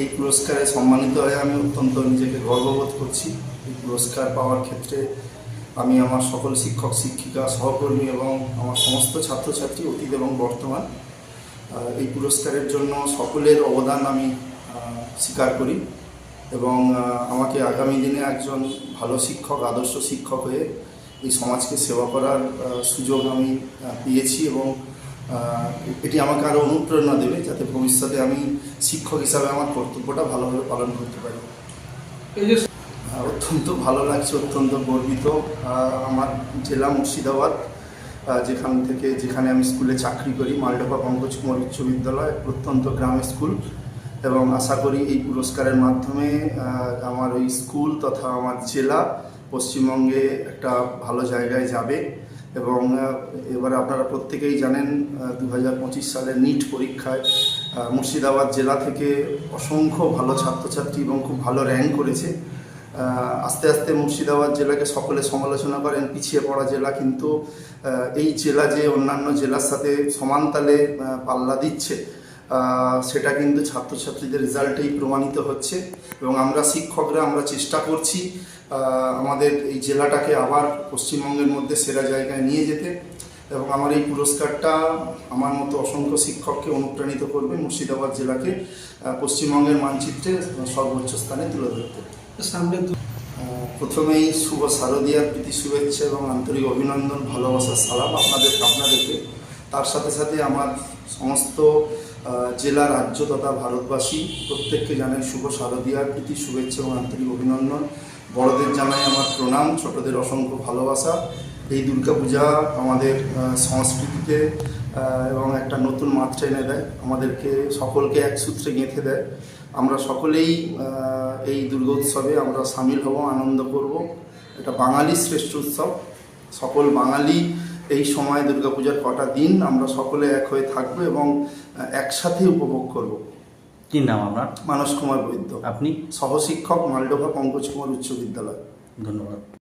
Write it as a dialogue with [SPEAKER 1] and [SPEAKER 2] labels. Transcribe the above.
[SPEAKER 1] এই পুরস্কারে সম্মানিত হয়ে আমি অত্যন্ত নিজেকে গর্ববোধ করছি। এই পুরস্কার পাওয়ার ক্ষেত্রে আমি আমার সকল শিক্ষক, শিক্ষিকা, সহকর্মী এবং আমার সমস্ত ছাত্রছাত্রী, অতীত এবং বর্তমান এই পুরস্কারের জন্য সকলের অবদান আমি স্বীকার করি এবং আমাকে আগামী দিনে একজন ভালো শিক্ষক, আদর্শ শিক্ষক হয়ে এই সমাজকে সেবা করার সুযোগ আমি পেয়েছি এবং এটি আমাকে আরও অনুপ্রেরণা দেবে যাতে ভবিষ্যতে আমি শিক্ষক হিসাবে আমার কর্তব্যটা ভালোভাবে পালন করতে পারি।
[SPEAKER 2] এই যে
[SPEAKER 1] অত্যন্ত ভালো লাগছে অত্যন্ত গর্বিত। আমার জেলা মুর্শিদাবাদ যেখান থেকে যেখানে আমি স্কুলে চাকরি করি মালডোবা পঙ্কজ কুমার উচ্চ বিদ্যালয় প্রত্যন্ত গ্রামের স্কুল। এবং আশা করি এই পুরস্কারের মাধ্যমে আমার ওই স্কুল তথা আমার জেলা পশ্চিমবঙ্গে একটা ভালো জায়গায় যাবে। এবং এবার আপনারা প্রত্যেকেই জানেন দু হাজার পঁচিশ সালের নিট পরীক্ষায় মুর্শিদাবাদ জেলা থেকে অসংখ্য ভালো ছাত্রছাত্রী এবং খুব ভালো র্যাঙ্ক করেছে। আস্তে আস্তে মুর্শিদাবাদ জেলাকে সকলে সমালোচনা করেন, পিছিয়ে পড়া জেলা কিন্তু এই জেলা যে অন্যান্য জেলার সাথে সমান তালে পাল্লা দিচ্ছে সেটা কিন্তু ছাত্রছাত্রীদের রেজাল্টেই প্রমাণিত হচ্ছে এবং আমরা শিক্ষকরা আমরা চেষ্টা করছি আমাদের এই জেলাটাকে আবার পশ্চিমবঙ্গের মধ্যে সেরা জায়গায় নিয়ে যেতে এবং আমার এই পুরস্কারটা আমার মতো অসংখ্য শিক্ষককে অনুপ্রাণিত করবে মুর্শিদাবাদ জেলাকে পশ্চিমবঙ্গের মানচিত্রে সর্বোচ্চ স্থানে তুলে ধরতে।
[SPEAKER 2] সামনে
[SPEAKER 1] প্রথমেই শুভ শারদীয়ার প্রীতি শুভেচ্ছা এবং আন্তরিক অভিনন্দন ভালোবাসার সালাম আপনাদের আপনাদেরকে। তার সাথে সাথে আমার সমস্ত জেলা, রাজ্য তথা ভারতবাসী প্রত্যেককে জানাই শুভ শারদীয়ার প্রীতি, শুভেচ্ছা এবং আন্তরিক অভিনন্দন। বড়দের জানাই আমার প্রণাম, ছোটদের অসংখ্য ভালোবাসা। এই দুর্গাপূজা আমাদের সংস্কৃতিতে এবং একটা নতুন মাত্রা এনে দেয়। আমাদেরকে সকলকে এক সূত্রে গেঁথে দেয়। আমরা সকলেই এই দুর্গোৎসবে আমরা সামিল হব, আনন্দ করব। এটা বাঙালি শ্রেষ্ঠ উৎসব। সকল বাঙালি এই সময় দুর্গাপূজার কটা দিন আমরা সকলে এক হয়ে থাকব এবং একসাথে উপভোগ করব।
[SPEAKER 3] কি নাম আপনার?
[SPEAKER 1] মানস কুমার বৈদ্য।
[SPEAKER 3] আপনি?
[SPEAKER 1] সহশিক্ষক মালডোভা পঙ্কজ কুমার উচ্চ বিদ্যালয়।
[SPEAKER 3] ধন্যবাদ।